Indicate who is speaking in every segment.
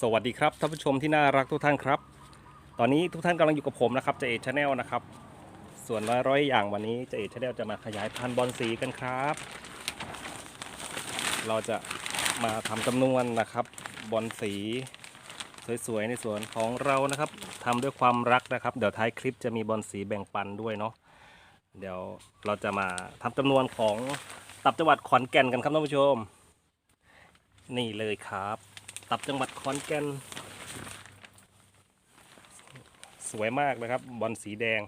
Speaker 1: สวัสดีครับท่านผู้ชมที่น่ารักทุกท่านครับ ตอนนี้ทุกท่านกำลังอยู่กับผมนะครับเจเอชาแนลนะครับ ส่วนร้อยอย่างวันนี้เจเอชาแนลจะมาขยายพันธุ์บอลสีกันครับ เราจะมาทำจำนวนนะครับบอลสีสวยๆในสวนของเรานะครับทำด้วยความรักนะครับ เดี๋ยวท้ายคลิปจะมีบอลสีแบ่งปันด้วยเนาะเดี๋ยวเราจะมาทำจำนวนของตับจังหวัดขอนแก่นกันครับท่านผู้ชม นี่เลยครับ ตับจังหวัดขอนแก่นสวยมากนะครับ บอลสีแดง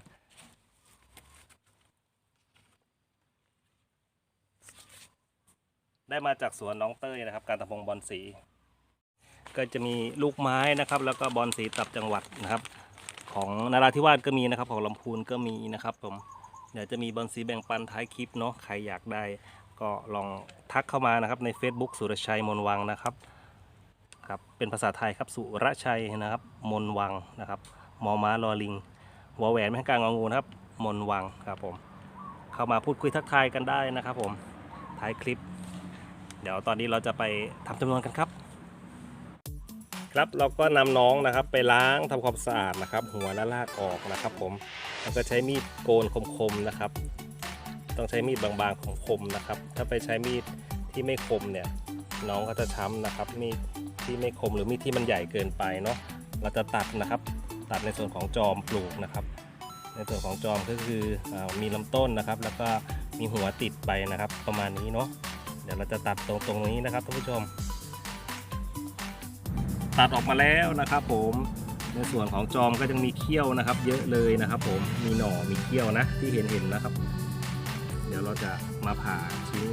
Speaker 1: ได้มาจากสวนน้องเต้ยนะครับ การทำพงบอลสี ก็จะมีลูกไม้นะครับ แล้วก็บอลสีตับจังหวัดนะครับ ของนาราธิวาสก็มีนะครับของลำพูนก็มีนะครับผมเดี๋ยวจะมีบอลสีแบ่งปันท้ายคลิปเนาะใครอยากได้ก็ลองทักเข้ามานะครับใน Facebook สุรชัยมนวังนะครับ ครับเป็นภาษาไทยครับสุรชัยนะครับ มนวังนะครับมอม้าลอลิงวอแหวนแม่กลางงองูนะครับมนวังครับผมเข้ามาพูดคุยทักทายกันได้นะครับผมท้ายคลิป เดี๋ยวตอนนี้เราจะไปทำจำนวนกันครับ ครับเราก็นำน้องนะครับไปล้างทำความสะอาดนะครับ หัวและรากออกนะครับ ผมแล้วก็ใช้มีดโกนคมๆนะครับ ต้องใช้มีดบางๆคมๆนะครับ ถ้าไปใช้มีดที่ไม่คมเนี่ยน้องก็จะช้ำนะครับมีด ที่ไม่คมหรือมีดที่มันใหญ่เกินไปเนาะเราจะตัดนะครับ ตัดในส่วนของจอมปลูกนะครับ ในส่วนของจอมก็คืออมีลำต้นนะครับ แล้วก็มีหัวติดไปนะครับ ประมาณนี้เนาะเดี๋ยวเราจะตัดตรงตรงนี้นะครับท่านผู้ชม ตัดออกมาแล้วนะครับ ผมในส่วนของจอมก็ยังมีเขี้ยวนะครับ เยอะเลยนะครับ ผมมีหน่อมีเขี้ยวนะที่เห็นเห็นนะครับ เดี๋ยวเราจะมาผ่าชิ้น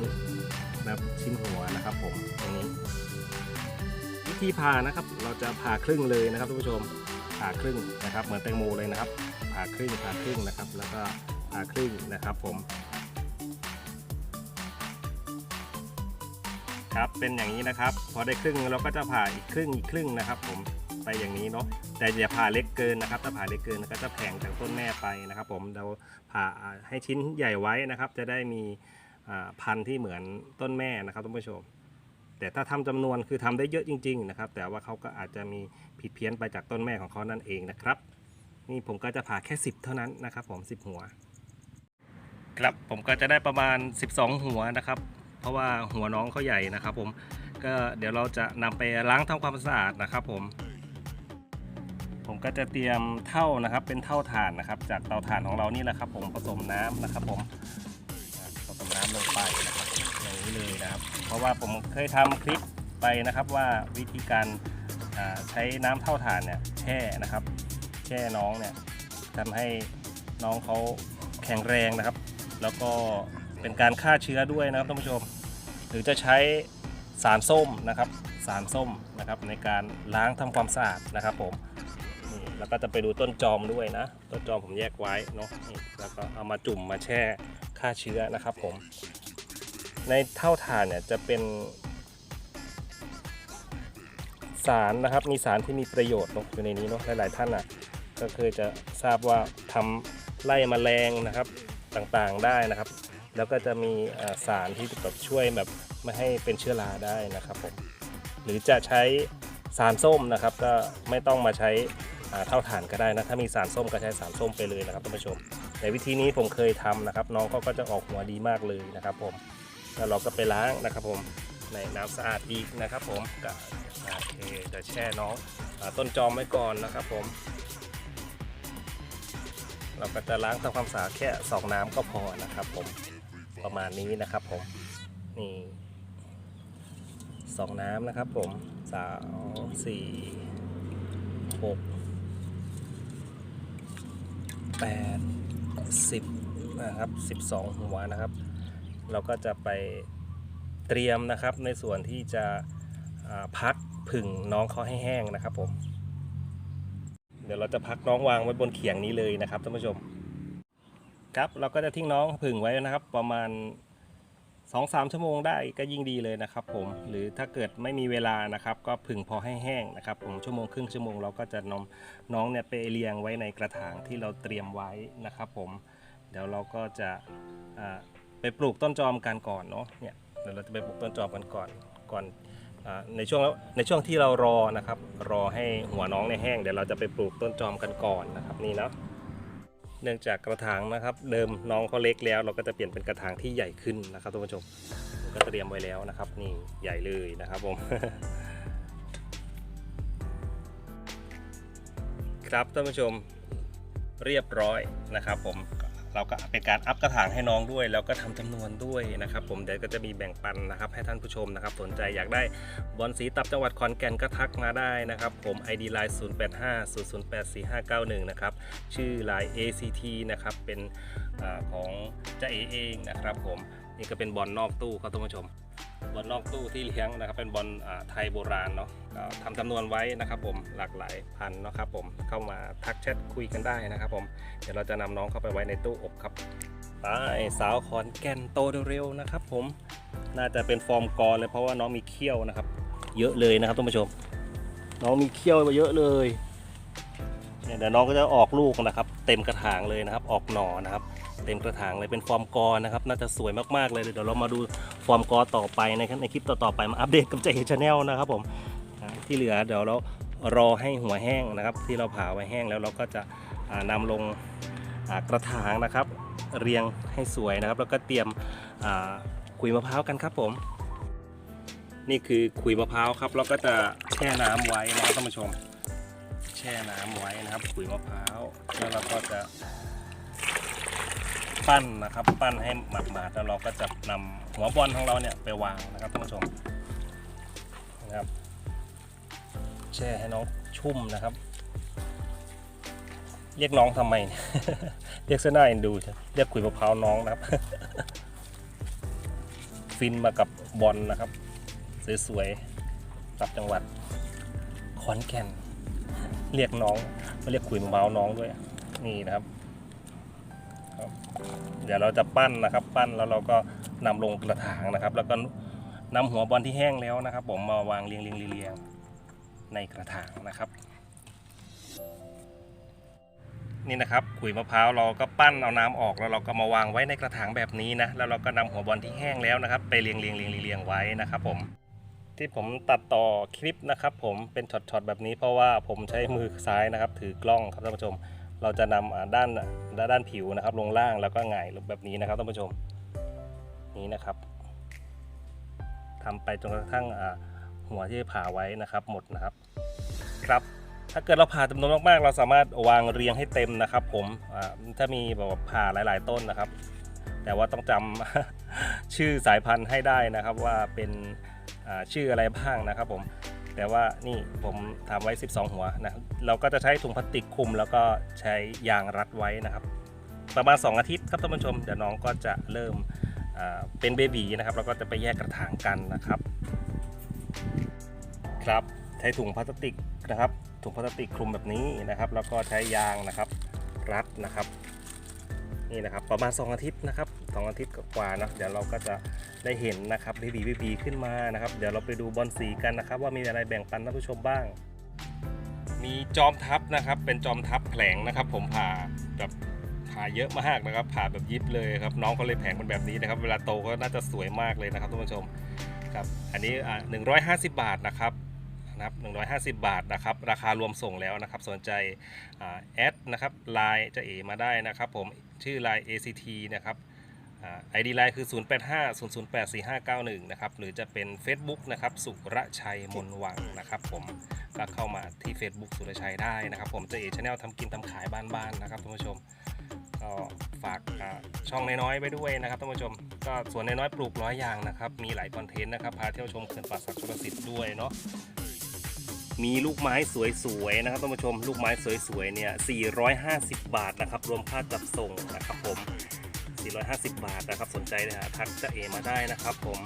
Speaker 1: แบบชิ้นหัวนะครับ ผมตรงนี้ ธีผ่านะครับ เราจะผ่าครึ่งเลยนะครับท่านผู้ชมผ่าครึ่งนะครับ เหมือนแตงโมเลยนะครับ ผ่าครึ่งผ่าครึ่งนะครับ แล้วก็ผ่าครึ่งนะครับผมครับเป็นอย่างนี้นะครับ พอได้ครึ่งเราก็จะผ่าอีกครึ่งอีกครึ่งนะครับ ผมไปอย่างนี้เนาะแต่อย่าผ่าเล็กเกินนะครับ ถ้าผ่าเล็กเกินก็จะแผงจากต้นแม่ไปนะครับ ผมเราผ่าให้ชิ้นใหญ่ไว้นะครับ จะได้มีพันธุ์ที่เหมือนต้นแม่นะครับท่านผู้ชม แต่ถ้าทำจำนวนคือทำได้เยอะจริงๆนะครับ แต่ว่าเขาก็อาจจะมีผิดเพี้ยนไปจากต้นแม่ของเขานั่นเองนะครับ นี่ผมก็จะผ่าแค่ 10 เท่านั้นนะครับผม 10 หัว ครับผมก็จะได้ประมาณ 12 หัวนะครับ เพราะว่าหัวน้องเขาใหญ่นะครับผมก็เดี๋ยวเราจะนำไปล้างทำความสะอาดนะครับผม ผมก็จะเตรียมเท่านะครับ เป็นเท่าถ่านนะครับ จากเตาถ่านของเรานี่แหละครับ ผมผสมน้ำนะครับ ผมผสมน้ำลงไปนะครับ อย่างนี้เลยนะครับ เพราะว่าผมเคยทำคลิปไปนะครับว่าวิธีการใช้น้ำเท่าถ่านเนี่ยแช่นะครับแช่น้องเนี่ยทำให้น้องเขาแข็งแรงนะครับ แล้วก็เป็นการฆ่าเชื้อด้วยนะครับท่านผู้ชม หรือจะใช้สารส้มนะครับ สารส้มนะครับในการล้างทำความสะอาดนะครับผมแล้วก็จะไปดูต้นจอมด้วยนะ ต้นจอมผมแยกไว้เนาะแล้วก็เอามาจุ่มมาแช่ฆ่าเชื้อนะครับผม ในเท่าถ่านเนี่ยจะเป็น สารนะครับ มีสารที่มีประโยชน์เนอะอยู่ในนี้เนาะหลายๆท่านอะก็เคยจะทราบว่าทำไล่แมลงนะครับต่างๆได้นะครับ แล้วก็จะมีสารที่แบบช่วยแบบไม่ให้เป็นเชื้อราได้นะครับผมหรือจะใช้สารส้มนะครับ ก็ไม่ต้องมาใช้เท่าฐานก็ได้นะถ้ามีสารส้มก็ใช้สารส้มไปเลยนะครับท่านผู้ชมแต่วิธีนี้ผมเคยทำนะครับ น้องเขาก็จะออกหัวดีมากเลยนะครับผม แล้วเราก็ไปล้างนะครับผมในน้ำสะอาดอีกนะครับผมก็โอเคจะแช่น้องต้นจอมไว้ก่อนนะครับผม เราก็จะล้างทำความสะอาดแค่สองน้ำก็พอนะครับผมประมาณนี้นะครับผมนี่สองน้ำนะครับผมสามสี่หกแปดสิบนะครับสิบสองหัวนะครับ เราก็จะไปเตรียมนะครับในส่วนที่จะพักผึ่งน้องเขาให้แห้งนะครับผมเดี๋ยวเราจะพักน้องวางไว้บนเขียงนี้เลยนะครับท่านผู้ชม ครับเราก็จะทิ้งน้องผึ่งไว้นะครับ ประมาณ 2-3 ชั่วโมงได้ก็ยิ่งดีเลยนะครับ ผมหรือถ้าเกิดไม่มีเวลานะครับ ก็ผึ่งพอให้แห้งนะครับ ผมชั่วโมงครึ่งชั่วโมงเราก็จะนำน้องเนี่ยไปเรียงไว้ในกระถางที่เราเตรียมไว้นะครับ ผมเดี๋ยวเราก็จะ ไปปลูกต้นจอมกันก่อนเนาะเนี่ยเดี๋ยวเราจะไปปลูกต้นจอมกันก่อนก่อนในช่วงในช่วงที่เรารอนะครับ รอให้หัวน้องในยแห้งเดี๋ยวเราจะไปปลูกต้นจอมกันก่อนนะครับนี่เนาะเนื่องจากกระถางนะครับเดิมน้องเขาเล็กแล้ว เราก็จะเปลี่ยนเป็นกระถางที่ใหญ่ขึ้นนะครับท่านผู้ชมผมก็เตรียมไว้แล้วนะครับ นี่ใหญ่เลยนะครับผมครับท่านผู้ชมเรียบร้อยนะครับผม เราก็เป็นการอัพกระถางให้น้องด้วย แล้วก็ทำจำนวนด้วยนะครับผมเดี๋ยวก็จะมีแบ่งปันนะครับ ให้ท่านผู้ชมนะครับสนใจอยากได้บอลสีตับจังหวัดขอนแก่นก็ทักมาได้นะครับ ผม ID line 085 008 4591 นะครับ ชื่อ line ACT นะครับเป็นอของจ้าเอเองนะครับผมนี่ก็เป็นบอลนอกตู้ครับท่านผู้ชม บอลนอกตู้ที่เลี้ยงนะครับ เป็นบอลไทยโบราณเนาะทำจำนวนไว้นะครับผมหลากหลายพันเนาะครับผมเข้ามาทักแชทคุยกันได้นะครับผมเดี๋ยวเราจะนำน้องเข้าไปไว้ในตู้อบครับไปสาวขอนแก่นโตเร็วๆนะครับ ผมน่าจะเป็นฟอร์มกรเลยเพราะว่าน้องมีเขี้ยวนะครับ เยอะเลยนะครับท่านผู้ชม น้องมีเขี้ยวมาเยอะเลยเนี่ยเดี๋ยวน้องก็จะออกลูกนะครับ เต็มกระถางเลยนะครับ ออกหน่อนะครับ เต็มกระถางเลยเป็นฟอร์มกอนะครับ น่าจะสวยมากๆเลยเดี๋ยวเรามาดู ฟอร์มกอต่อไปนะครับในคลิปต่อๆไปมาอัปเดตกับใจชาแนลนะครับผมที่เหลือเดี๋ยวเรารอให้หัวแห้งนะครับ ที่เราผ่าไว้แห้งแล้วเราก็จะอ่านำลงกระถางนะครับ เรียงให้สวยนะครับ แล้วก็เตรียมขุยมะพร้าวกันครับผม นี่คือขุยมะพร้าวครับเราก็จะแช่น้ำไว้นะครับท่านผู้ชม แช่น้ำไว้นะครับขุยมะพร้าวแล้วเราก็จะ ปั้นนะครับปั้นให้หมาดๆแล้วเราก็จะนำหัวบอลของเราเนี่ยไปวางนะครับท่านผู้ชมนะครับแช่ให้น้องชุ่มนะครับ เรียกน้องทำไมเนี่ยเรียกเสยหน้าเอ็นดูเรียกคุยมะพร้าวน้องนะครับ ฟินมากับบอลนะครับ สวยๆกับจังหวัดขอนแก่น เรียกน้องไม่เรียกคุยมะพร้าวน้องด้วยนี่นะครับ เดี๋ยวเราจะปั้นนะครับ ปั้นแล้วเราก็นำลงกระถางนะครับ แล้วก็นำหัวบอลที่แห้งแล้วนะครับ ผมมาวางเรียงเรียงเรียงในกระถางนะครับ นี่นะครับขุยมะพร้าวเราก็ปั้นเอาน้ำออกแล้วเราก็มาวางไว้ในกระถางแบบนี้นะแล้วเราก็นำหัวบอลที่แห้งแล้วนะครับ ไปเรียงเรียงเรียงเรียงไว้นะครับ ผมที่ผมตัดต่อคลิปนะครับ ผมเป็นช็อตๆแบบนี้เพราะว่าผมใช้มือซ้ายนะครับ ถือกล้องครับท่านผู้ชม เราจะนำด้านด้านผิวนะครับ ลงล่างแล้วก็หงายแบบนี้นะครับท่านผู้ชมนี้นะครับทำไปจนกระทั่งหัวที่ผ่าไว้นะครับหมดนะครับครับ ถ้าเกิดเราผ่าจำนวนมากๆ เราสามารถวางเรียงให้เต็มนะครับ ผมถ้ามีแบบผ่าหลาย ๆ ต้นนะครับ แต่ว่าต้องจำชื่อสายพันธุ์ให้ได้นะครับ ว่าเป็นชื่ออะไรบ้างนะครับผม แต่ว่านี่ผมทำไว้ 12 หัวนะเราก็จะใช้ถุงพลาสติกคลุม แล้วก็ใช้ยางรัดไว้นะครับ ประมาณ 2 อาทิตย์ครับท่านผู้ชมเดี๋ยวน้องก็จะเริ่มเป็นเบบีนะครับเราก็จะไปแยกกระถางกันนะครับ ครับใช้ถุงพลาสติกนะครับถุงพลาสติกคลุมแบบนี้นะครับ แล้วก็ใช้ยางนะครับรัดนะครับ นี่นะครับประมาณ 2 อาทิตย์นะครับสองอาทิตย์กว่านะเดี๋ยวเราก็จะได้เห็นนะครับบีบีบีบีขึ้นมานะครับ เดี๋ยวเราไปดูบอลสีกันนะครับ ว่ามีอะไรแบ่งปันท่านผู้ชมบ้าง มีจอมทัพนะครับ เป็นจอมทัพแผลงนะครับ ผมผ่าแบบผ่าเยอะมากนะครับ ผ่าแบบยิบเลยครับน้องเขาเลยแผงเป็นแบบนี้นะครับ เวลาโตก็น่าจะสวยมากเลยนะครับท่านผู้ชมครับอันนี้อ่า150 บาทนะครับ นะครับ150 บาทนะครับ ราคารวมส่งแล้วนะครับ สนใจแอดนะครับไลน์จะเอมาได้นะครับ ผมชื่อไลน์ ACT นะครับไอดีไลน์คือ 0850084591 นะครับ หรือจะเป็น Facebook นะครับ สุรชัยมนวังนะครับ ผมก็เข้ามาที่ Facebook สุรชัยได้นะครับ ผมจะเอชแนลทำกินทำขายบ้านๆนะครับท่านผู้ชมก็ฝากอ่าช่องน้อยๆไว้ด้วยนะครับท่านผู้ชม ก็สวนน้อยๆปลูกร้อยอย่างนะครับ มีหลายคอนเทนต์นะครับ พาเที่ยวชมเขื่อนป่าศักดิ์ชลสิทธิ์ด้วยเนาะ มีลูกไม้สวยๆนะครับท่านผู้ชมลูกไม้สวยๆเนี่ย450 บาทนะครับ รวมค่าจัดส่งนะครับผม 450 บาทนะครับ สนใจนะฮะทักจะเอมาได้นะครับผม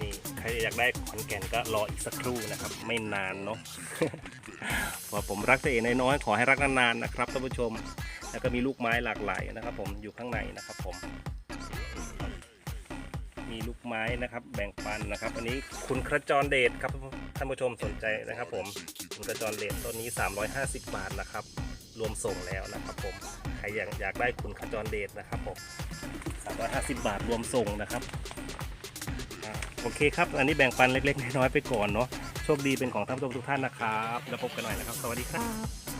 Speaker 1: นี่ใครอยากได้ขอนแก่นก็รออีกสักครู่นะครับ ไม่นานเนาะเพราผมรักจะเอน้อยๆขอให้รักนานๆนะครับท่านผู้ชม แล้วก็มีลูกไม้หลากหลายนะครับ ผมอยู่ข้างในนะครับผม มีลูกไม้นะครับ แบ่งปันนะครับ อันนี้คุณขจรเดชครับท่านผู้ชมสนใจนะครับ ผมคุณขจรเดชต้นนี้ 350 บาทนะครับ รวมส่งแล้วนะครับ ผมใครอยากอยากได้คุณขจรเดชนะครับผม350 บาทรวมส่งนะครับอโอเคครับ อันนี้แบ่งปันเล็กๆน้อยๆไปก่อนเนาะโชคดีเป็นของท่านผู้ชมทุกท่านนะครับ แล้วพบกันใหม่นะครับ สวัสดีครับ